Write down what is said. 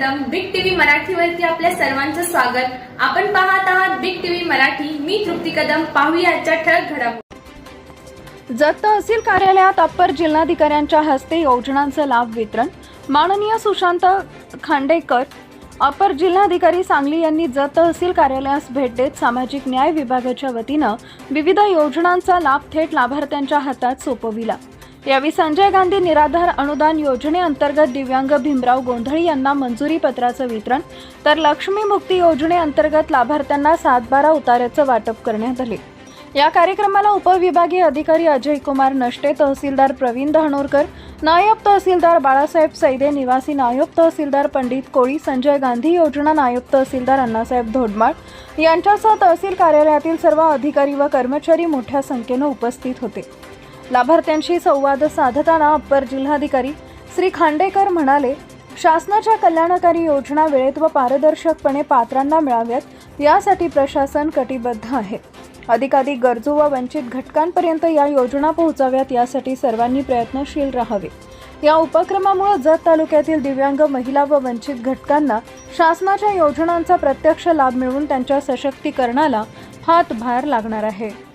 मराठीवरती आपल्या सर्वांचं स्वागत. आपण पाहत आहात बिग टीव्ही मराठी. मी तृप्ती कदम. पाहूया आजच्या ठळक घडामोडी. जत तहसील कार्यालयात अप्पर जिल्हाधिकाऱ्यांच्या हस्ते योजनांचं लाभ वितरण. माननीय सुशांत खांडेकर अपर जिल्हाधिकारी सांगली यांनी जत तहसील कार्यालयास भेट देत सामाजिक न्याय विभागाच्या वतीनं विविध योजनांचा लाभ थेट लाभार्थ्यांच्या हातात सोपविला. यावेळी संजय गांधी निराधार अनुदान योजनेअंतर्गत दिव्यांग भीमराव गोंधळी यांना मंजुरी पत्राचं वितरण तर लक्ष्मी मुक्ती योजनेअंतर्गत लाभार्थ्यांना सातबारा उतार्याचं वाटप करण्यात आले. या कार्यक्रमाला उपविभागीय अधिकारी अजय कुमार नष्टे तहसीलदार प्रवीण दहणोरकर नायब तहसीलदार बाळासाहेब सैदे निवासी नायब तहसीलदार पंडित कोळी संजय गांधी योजना नायब तहसीलदार अण्णासाहेब धोडमाळ यांच्यासह तहसील कार्यालयातील सर्व अधिकारी व कर्मचारी मोठ्या संख्येनं उपस्थित होते. लाभार्थ्यांशी संवाद साधताना अप्पर जिल्हाधिकारी श्री खांडेकर म्हणाले शासनाच्या कल्याणकारी योजना वेळेत व पारदर्शकपणे पात्रांना मिळाव्यात यासाठी प्रशासन कटिबद्ध आहे. अधिकाधिक गरजू व वंचित घटकांपर्यंत या योजना पोहोचाव्यात यासाठी सर्वांनी प्रयत्नशील राहावे. या उपक्रमामुळे जत तालुक्यातील दिव्यांग महिला व वंचित घटकांना शासनाच्या योजनांचा प्रत्यक्ष लाभ मिळवून त्यांच्या सशक्तीकरणाला हातभार लागणार आहे.